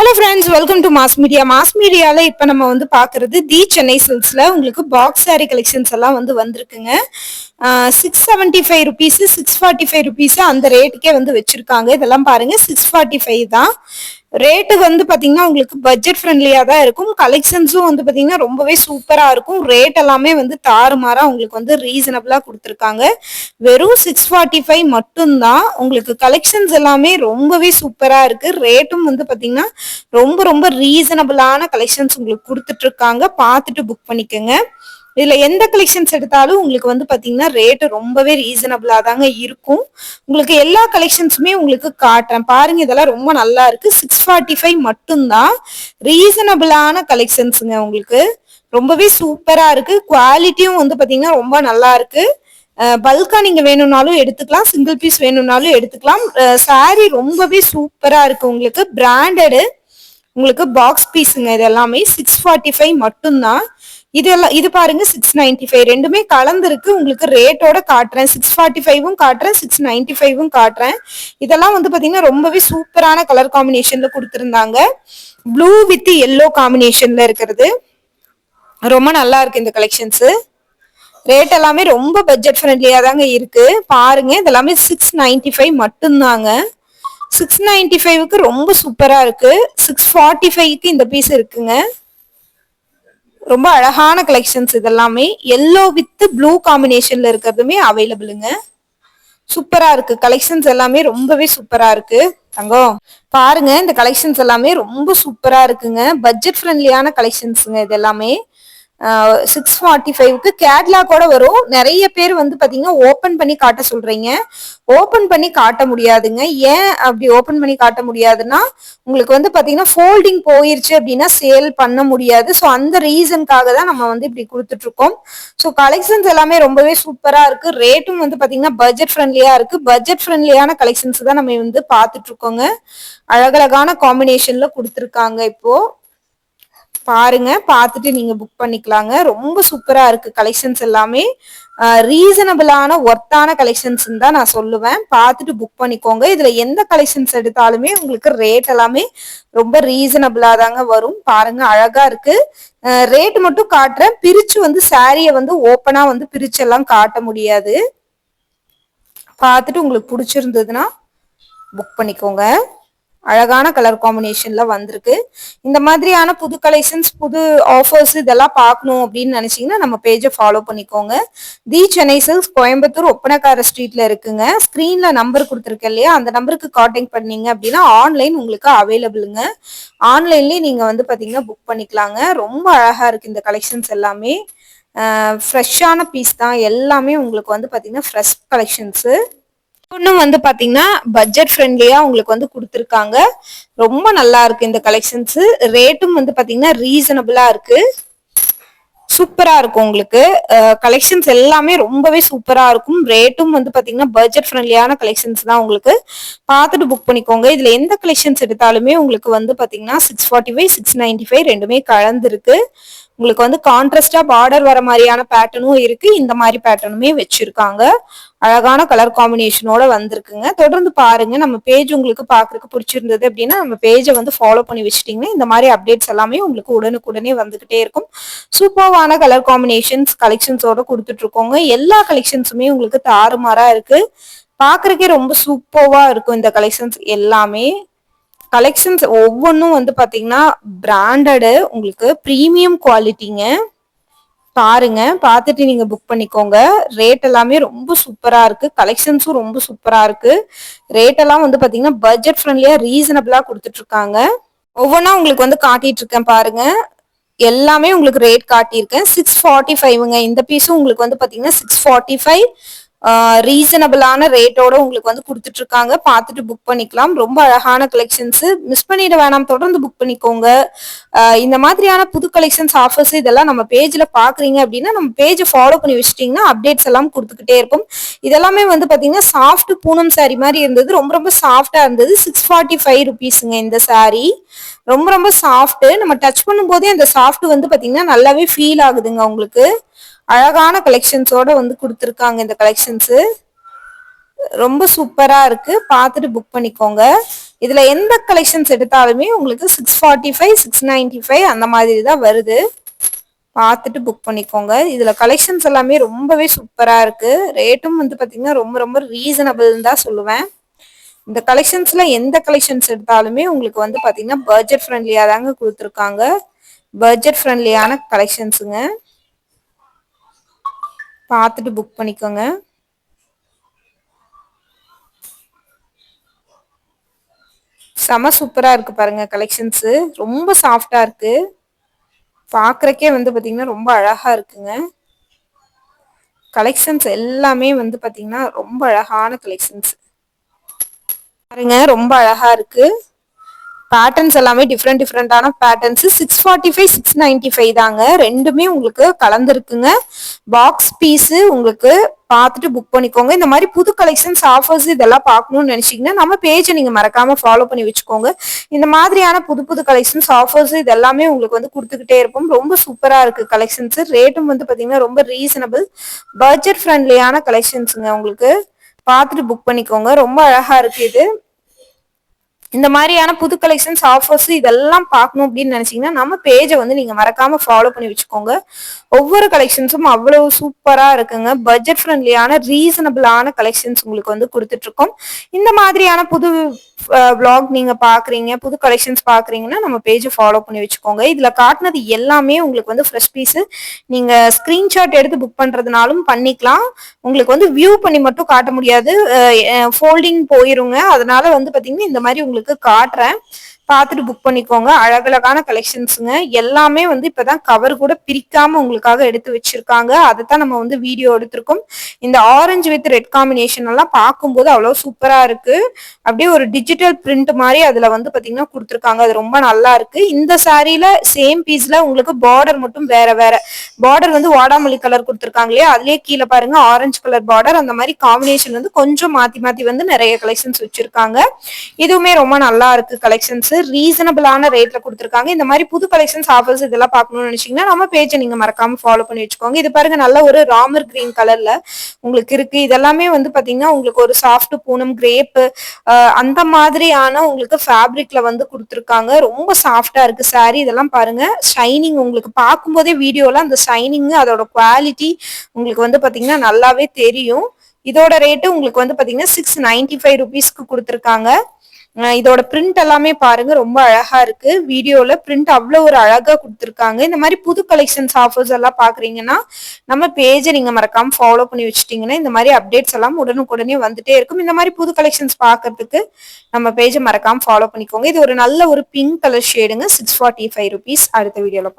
Hello friends welcome to Mass Media Mass மீடியாவில் இப்போ நம்ம வந்து பார்க்குறது தி சென்னை சில்ஸ்ல உங்களுக்கு பாக்ஸ் சாரி கலெக்ஷன்ஸ் எல்லாம் வந்து வந்திருக்குங்க. Six seventy five rupees six forty five rupees அந்த ரேட்டுக்கே வந்து வச்சுருக்காங்க. இதெல்லாம் பாருங்க சிக்ஸ் ஃபார்ட்டி ஃபைவ் தான். ரேட்டு வந்து பார்த்தீங்கன்னா உங்களுக்கு பட்ஜெட் ஃப்ரெண்ட்லியாக தான் இருக்கும். கலெக்ஷன்ஸும் வந்து பார்த்தீங்கன்னா ரொம்பவே சூப்பராக இருக்கும். ரேட் எல்லாமே வந்து தாறுமாறாக உங்களுக்கு வந்து ரீசனபிளாக கொடுத்துருக்காங்க. வெறும் சிக்ஸ் ஃபார்ட்டி ஃபைவ் மட்டும்தான். உங்களுக்கு கலெக்ஷன்ஸ் எல்லாமே ரொம்பவே சூப்பராக இருக்குது ரேட்டும் வந்து பார்த்தீங்கன்னா ரொம்ப ரொம்ப ரீசனபிளான கலெக்ஷன்ஸ் உங்களுக்கு கொடுத்துட்ருக்காங்க பார்த்துட்டு புக் பண்ணிக்கோங்க. இதுல எந்த கலெக்ஷன்ஸ் எடுத்தாலும் உங்களுக்கு வந்து பாத்தீங்கன்னா ரேட்டு ரொம்பவே ரீசனபிளா தாங்க இருக்கும். உங்களுக்கு எல்லா கலெக்ஷன்ஸுமே உங்களுக்கு காட்டுறேன். பாருங்க இதெல்லாம் ரொம்ப நல்லா இருக்கு. சிக்ஸ் ஃபார்ட்டி ஃபைவ் மட்டும்தான். ரீசனபிளான கலெக்ஷன்ஸுங்க உங்களுக்கு. ரொம்பவே சூப்பரா இருக்கு. குவாலிட்டியும் வந்து பாத்தீங்கன்னா ரொம்ப நல்லா இருக்கு. பல்கா நீங்க வேணும்னாலும் எடுத்துக்கலாம். சிங்கிள் பீஸ் வேணும்னாலும் எடுத்துக்கலாம். சாரி ரொம்பவே சூப்பரா இருக்கு உங்களுக்கு. பிராண்டடு உங்களுக்கு பாக்ஸ் பீஸுங்க இது எல்லாமே. சிக்ஸ் ஃபார்ட்டி ஃபைவ் மட்டும்தான். இதெல்லாம் இது பாருங்க சிக்ஸ் நைன்டி ஃபைவ் ரெண்டுமே கலந்துருக்கு. உங்களுக்கு ரேட்டோட காட்டுறேன். சிக்ஸ் ஃபார்ட்டி ஃபைவும் காட்டுறேன். சிக்ஸ் நைன்டி ஃபைவும் காட்டுறேன். இதெல்லாம் வந்து பாத்தீங்கன்னா ரொம்பவே சூப்பரான கலர் காம்பினேஷன்ல கொடுத்துருந்தாங்க. ப்ளூ வித் எல்லோ காம்பினேஷன்ல இருக்கிறது. ரொம்ப நல்லா இருக்கு இந்த கலெக்ஷன்ஸ் ரேட் எல்லாமே ரொம்ப பட்ஜெட் ஃப்ரெண்ட்லியா தாங்க இருக்கு. பாருங்க இதெல்லாமே சிக்ஸ் நைன்டி ஃபைவ் மட்டும்தாங்க. சிக்ஸ் நைன்டி ஃபைவ்க்கு ரொம்ப சூப்பரா இருக்கு. சிக்ஸ் ஃபார்ட்டி ஃபைவ்க்கு இந்த பீஸ் இருக்குங்க. ரொம்ப அழகான கலெக்ஷன்ஸ் இதெல்லாமே. எல்லோ வித் ப்ளூ காம்பினேஷன்ல இருக்கிறதுமே அவைலபிளுங்க சூப்பரா இருக்கு. கலெக்ஷன்ஸ் எல்லாமே ரொம்பவே சூப்பரா இருக்கு. தங்கம் பாருங்க. இந்த கலெக்ஷன்ஸ் எல்லாமே ரொம்ப சூப்பரா இருக்குங்க. பட்ஜெட் ஃப்ரெண்ட்லியான கலெக்ஷன்ஸுங்க இது எல்லாமே. சிக்ஸ் ஃபார்ட்டி ஃபைவ்க்கு கேட்லா கூட வரும். நிறைய பேர் வந்து பார்த்தீங்கன்னா ஓப்பன் பண்ணி காட்ட சொல்றீங்க. ஓப்பன் பண்ணி காட்ட முடியாதுங்க. ஏன் அப்படி ஓப்பன் பண்ணி காட்ட முடியாதுன்னா உங்களுக்கு வந்து பார்த்தீங்கன்னா ஃபோல்டிங் போயிருச்சு அப்படின்னா சேல் பண்ண முடியாது. ஸோ அந்த ரீசனுக்காக தான் நம்ம வந்து இப்படி கொடுத்துட்டு இருக்கோம் ஸோ கலெக்ஷன்ஸ் எல்லாமே ரொம்பவே சூப்பரா இருக்கு. ரேட்டும் வந்து பார்த்தீங்கன்னா பட்ஜெட் ஃப்ரெண்ட்லியா இருக்கு. பட்ஜெட் ஃப்ரெண்ட்லியான கலெக்ஷன்ஸ் தான் நம்ம வந்து பார்த்துட்டு இருக்கோங்க அழகழகான காம்பினேஷன்ல கொடுத்துருக்காங்க இப்போ. பாருங்க பார்த்துட்டு நீங்க புக் பண்ணிக்கலாங்க. ரொம்ப சூப்பரா இருக்கு கலெக்ஷன்ஸ் எல்லாமே. ரீசனபிளான ஒர்த்தான கலெக்ஷன்ஸ் தான் நான் சொல்லுவேன். பார்த்துட்டு புக் பண்ணிக்கோங்க. இதுல எந்த கலெக்ஷன்ஸ் எடுத்தாலுமே உங்களுக்கு ரேட் எல்லாமே ரொம்ப ரீசனபிளா தாங்க வரும். பாருங்க அழகா இருக்கு. ரேட் மட்டும் காட்டுறேன். பிரிச்சு வந்து சாரிய வந்து ஓப்பனா வந்து பிரிச்சு எல்லாம் காட்ட முடியாது. பார்த்துட்டு உங்களுக்கு பிடிச்சிருந்ததுன்னா புக் பண்ணிக்கோங்க. அழகான கலர் காம்பினேஷன்ல வந்திருக்கு. இந்த மாதிரியான புது கலெக்ஷன்ஸ் புது ஆஃபர்ஸ் இதெல்லாம் பார்க்கணும் அப்படின்னு நினைச்சீங்கன்னா நம்ம பேஜை ஃபாலோ பண்ணிக்கோங்க. தி சென்னை சில்க்ஸ் கோயம்புத்தூர் ஒப்பனக்கார ஸ்ட்ரீட்ல இருக்குங்க. ஸ்கிரீன்ல நம்பர் கொடுத்துருக்கேன் இல்லையா? அந்த நம்பருக்கு காண்டாக்ட் பண்ணீங்க அப்படின்னா ஆன்லைன் உங்களுக்கு அவைலபிளுங்க ஆன்லைன்லயே நீங்க வந்து பாத்தீங்கன்னா புக் பண்ணிக்கலாங்க. ரொம்ப அழகா இருக்கு இந்த கலெக்ஷன்ஸ் எல்லாமே. ஃப்ரெஷ்ஷான பீஸ் தான். எல்லாமே உங்களுக்கு வந்து பார்த்தீங்கன்னா ஃப்ரெஷ் கலெக்ஷன்ஸு இன்னும் வந்து பாத்தீங்கன்னா பட்ஜெட் ஃப்ரெண்ட்லியா உங்களுக்கு வந்து கொடுத்துருக்காங்க. ரொம்ப நல்லா இருக்கு இந்த கலெக்ஷன்ஸ் ரேட்டும் வந்து பாத்தீங்கன்னா ரீசனபிளா இருக்கு. சூப்பரா இருக்கும் உங்களுக்கு. கலெக்ஷன்ஸ் எல்லாமே ரொம்பவே சூப்பரா இருக்கும். ரேட்டும் வந்து பாத்தீங்கன்னா பட்ஜெட் ஃப்ரெண்ட்லியான கலெக்ஷன்ஸ் தான் உங்களுக்கு. பார்த்துட்டு புக் பண்ணிக்கோங்க. இதுல எந்த கலெக்ஷன்ஸ் எடுத்தாலுமே உங்களுக்கு வந்து பாத்தீங்கன்னா six forty five six ninety five ரெண்டுமே கலந்துருக்கு. உங்களுக்கு வந்து கான்ட்ராஸ்டா பார்டர் வர மாதிரியான பேட்டர்னும் இருக்கு. இந்த மாதிரி பேட்டர்னுமே வச்சிருக்காங்க. அழகான கலர் காம்பினேஷனோட வந்திருக்குங்க. தொடர்ந்து பாருங்க. நம்ம பேஜ் உங்களுக்கு பாக்குறதுக்கு பிடிச்சிருந்தது அப்படின்னா நம்ம பேஜை வந்து ஃபாலோ பண்ணி வச்சுட்டீங்கன்னா இந்த மாதிரி அப்டேட்ஸ் எல்லாமே உங்களுக்கு உடனுக்குடனே வந்துகிட்டே இருக்கும். சூப்பர்வான கலர் காம்பினேஷன்ஸ் கலெக்ஷன்ஸோட கொடுத்துட்டு இருக்கோங்க எல்லா கலெக்ஷன்ஸுமே உங்களுக்கு தாறுமாறா இருக்கு. பாக்குறதுக்கே ரொம்ப சூப்பர்வா இருக்கும் இந்த கலெக்ஷன்ஸ் எல்லாமே. கலெக்ஷன்ஸ் ஒவ்வொன்றும் வந்து பார்த்தீங்கன்னா பிராண்டடு உங்களுக்கு ப்ரீமியம் குவாலிட்டிங்க பாருங்க பார்த்துட்டு நீங்க புக் பண்ணிக்கோங்க. ரேட் எல்லாமே ரொம்ப சூப்பரா இருக்கு. கலெக்ஷன்ஸும் ரொம்ப சூப்பரா இருக்கு. ரேட் எல்லாம் வந்து பாத்தீங்கன்னா பட்ஜெட் ஃப்ரெண்ட்லியா ரீசனபிளா கொடுத்துட்டு இருக்காங்க ஒவ்வொன்றா உங்களுக்கு வந்து காட்டிட்டு இருக்கேன் பாருங்க. எல்லாமே உங்களுக்கு ரேட் காட்டியிருக்கேன். சிக்ஸ் ஃபார்ட்டி ஃபைவ்ங்க இந்த பீஸும் உங்களுக்கு வந்து பார்த்தீங்கன்னா சிக்ஸ் ஃபார்ட்டி ஃபைவ் ரீசனபிளான ரேட்டோட உங்களுக்கு வந்து கொடுத்துட்டு இருக்காங்க பார்த்துட்டு புக் பண்ணிக்கலாம். ரொம்ப அழகான கலெக்ஷன்ஸ் மிஸ் பண்ணிட வேணாம். தொடர்ந்து புக் பண்ணிக்கோங்க. இந்த மாதிரியான புது கலெக்ஷன்ஸ் ஆஃபர்ஸ் இதெல்லாம் நம்ம பேஜ்ல பாக்குறீங்க அப்படின்னா நம்ம பேஜை ஃபாலோ பண்ணி வச்சிட்டிங்கன்னா அப்டேட்ஸ் எல்லாம் கொடுத்துக்கிட்டே இருக்கும். இதெல்லாமே வந்து பாத்தீங்கன்னா சாஃப்ட் பூனம் சாரி மாதிரி இருந்தது. ரொம்ப ரொம்ப சாஃப்டா இருந்தது. சிக்ஸ் ஃபார்ட்டி ஃபைவ் ருபீஸுங்க இந்த சாரி ரொம்ப ரொம்ப சாஃப்ட் நம்ம டச் பண்ணும்போதே அந்த சாஃப்ட் வந்து பாத்தீங்கன்னா நல்லாவே ஃபீல் ஆகுதுங்க உங்களுக்கு. அழகான கலெக்ஷன்ஸோட வந்து கொடுத்துருக்காங்க இந்த கலெக்ஷன்ஸு ரொம்ப சூப்பரா இருக்கு. பார்த்துட்டு புக் பண்ணிக்கோங்க. இதுல எந்த கலெக்ஷன்ஸ் எடுத்தாலுமே உங்களுக்கு six forty five six ninety five அந்த மாதிரி தான் வருது. பார்த்துட்டு புக் பண்ணிக்கோங்க. இதுல கலெக்ஷன்ஸ் எல்லாமே ரொம்பவே சூப்பரா இருக்கு. ரேட்டும் வந்து பாத்தீங்கன்னா ரொம்ப ரொம்ப ரீசனபிள்னு தான் சொல்லுவேன். இந்த கலெக்ஷன்ஸ்ல எந்த கலெக்ஷன்ஸ் எடுத்தாலுமே உங்களுக்கு வந்து பாத்தீங்கன்னா பட்ஜெட் ஃப்ரெண்ட்லியா தாங்க கொடுத்துருக்காங்க. பட்ஜெட் ஃப்ரெண்ட்லியான கலெக்ஷன்ஸுங்க பார்த்துட்டு புக் பண்ணிக்கோங்க. செம சூப்பராக இருக்கு பாருங்க கலெக்ஷன்ஸு ரொம்ப சாஃப்டாக இருக்கு. பார்க்குறக்கே வந்து பார்த்தீங்கன்னா ரொம்ப அழகாக இருக்குங்க. கலெக்ஷன்ஸ் எல்லாமே வந்து பார்த்தீங்கன்னா ரொம்ப அழகான கலெக்ஷன்ஸ் பாருங்க ரொம்ப அழகா இருக்கு. பேட்டர்ன்ஸ் எல்லாமே டிஃப்ரெண்ட் டிஃப்ரெண்டான patterns six forty five six ninety five தாங்க. ரெண்டுமே உங்களுக்கு கலந்துருக்குங்க. பாக்ஸ் பீஸு உங்களுக்கு பார்த்துட்டு புக் பண்ணிக்கோங்க. இந்த மாதிரி புது கலெக்ஷன்ஸ் ஆஃபர்ஸ் இதெல்லாம் பார்க்கணும்னு நினச்சிங்கன்னா நம்ம பேஜை நீங்கள் மறக்காமல் ஃபாலோ பண்ணி வச்சுக்கோங்க. இந்த மாதிரியான புது புது கலெக்ஷன்ஸ் ஆஃபர்ஸ் இது எல்லாமே உங்களுக்கு வந்து கொடுத்துக்கிட்டே இருப்போம். ரொம்ப சூப்பராக இருக்குது கலெக்ஷன்ஸ் ரேட்டும் வந்து பார்த்தீங்கன்னா ரொம்ப ரீசனபிள் பட்ஜெட் ஃப்ரெண்ட்லியான கலெக்ஷன்ஸுங்க உங்களுக்கு. பார்த்துட்டு புக் பண்ணிக்கோங்க. ரொம்ப அழகா இருக்கு இது. இந்த மாதிரியான புது கலெக்ஷன்ஸ் ஆஃபர்ஸ் இதெல்லாம் பார்க்கணும் அப்படின்னு நினைச்சீங்கன்னா நம்ம பேஜை வந்து நீங்க மறக்காம ஃபாலோ பண்ணி வச்சுக்கோங்க. ஒவ்வொரு கலெக்ஷன்ஸும் அவ்வளவு சூப்பரா இருக்குங்க. பட்ஜெட் ஃப்ரெண்ட்லியான ரீசனபிளான கலெக்ஷன்ஸ் உங்களுக்கு வந்து கொடுத்துட்டு இருக்கோம் இந்த மாதிரியான புது பிளாக் நீங்க பாக்குறீங்க புது கலெக்ஷன்ஸ் பாக்குறீங்கன்னா நம்ம பேஜை ஃபாலோ பண்ணி வச்சுக்கோங்க. இதுல காட்டினது எல்லாமே உங்களுக்கு வந்து ஃப்ரெஷ் பீஸ் நீங்க ஸ்கிரீன்ஷாட் எடுத்து புக் பண்றதுனாலும் பண்ணிக்கலாம். உங்களுக்கு வந்து வியூ பண்ணி மட்டும் காட்ட முடியாது. ஃபோல்டிங் போயிருங்க. அதனால வந்து பாத்தீங்கன்னா இந்த மாதிரி உங்களுக்கு காட்டுறேன். பார்த்துட்டு புக் பண்ணிக்கோங்க. அழகழகான கலெக்ஷன்ஸுங்க எல்லாமே வந்து இப்போதான் கவர் கூட பிரிக்காம உங்களுக்காக எடுத்து வச்சிருக்காங்க. அதை தான் நம்ம வந்து வீடியோ எடுத்திருக்கோம். இந்த ஆரஞ்சு வித் ரெட் காம்பினேஷன் எல்லாம் பார்க்கும்போது அவ்வளோ சூப்பரா இருக்கு. அப்படியே ஒரு டிஜிட்டல் பிரிண்ட் மாதிரி அதுல வந்து பாத்தீங்கன்னா கொடுத்துருக்காங்க. அது ரொம்ப நல்லா இருக்கு. இந்த சாரியில சேம் பீஸ்ல உங்களுக்கு பார்டர் மட்டும் வேற வேற. பார்டர் வந்து வாடாமல்லி கலர் கொடுத்துருக்காங்க இல்லையா? அதுலயே கீழே பாருங்க ஆரஞ்சு கலர் பார்டர் அந்த மாதிரி காம்பினேஷன் வந்து கொஞ்சம் மாத்தி மாத்தி வந்து நிறைய கலெக்ஷன்ஸ் வச்சிருக்காங்க. இதுவுமே ரொம்ப நல்லா இருக்கு கலெக்ஷன்ஸ் ரீசனபிளான ரேட்ல கொடுத்துருக்காங்க. இந்த மாதிரி புது கலெக்ஷன்ஸ் ஆஃபர்ஸ் இதெல்லாம் பார்க்கணும்னு நினைச்சீங்கன்னா நம்ம பேஜை நீங்க மறக்காம ஃபாலோ பண்ணி வச்சுக்கோங்க. இது பாருங்க நல்ல ஒரு ராமர் கிரீன் கலர்ல உங்களுக்கு இருக்கு. இதெல்லாமே வந்து பாத்தீங்கன்னா உங்களுக்கு ஒரு சாஃப்ட் பூனம் கிரேப் அந்த மாதிரியான உங்களுக்கு ஃபேப்ரிக்ல வந்து கொடுத்துருக்காங்க. ரொம்ப சாஃப்டா இருக்கு சாரி இதெல்லாம் பாருங்க. ஷைனிங் உங்களுக்கு பார்க்கும்போதே வீடியோல அந்த ஷைனிங் அதோட குவாலிட்டி உங்களுக்கு வந்து பாத்தீங்கன்னா நல்லாவே தெரியும். இதோட ரேட்டு உங்களுக்கு வந்து பாத்தீங்கன்னா சிக்ஸ் நைன்டி ஃபைவ் ருபீஸ்க்கு கொடுத்துருக்காங்க. இதோட பிரிண்ட் எல்லாமே பாருங்க ரொம்ப அழகா இருக்கு. வீடியோல பிரிண்ட் அவ்வளவு ஒரு அழகா கொடுத்துருக்காங்க. இந்த மாதிரி புது கலெக்ஷன்ஸ் ஆஃபர்ஸ் எல்லாம் பாக்குறீங்கன்னா நம்ம பேஜை நீங்க மறக்காம ஃபாலோ பண்ணி வச்சுட்டீங்கன்னா இந்த மாதிரி அப்டேட்ஸ் எல்லாம் உடனுக்குடனே வந்துட்டே இருக்கும். இந்த மாதிரி புது கலெக்ஷன்ஸ் பாக்குறதுக்கு நம்ம பேஜை மறக்காம ஃபாலோ பண்ணிக்கோங்க. இது ஒரு நல்ல ஒரு பிங்க் கலர் ஷேடுங்க சிக்ஸ் ஃபார்ட்டி ஃபைவ் ருபீஸ் அடுத்த வீடியோல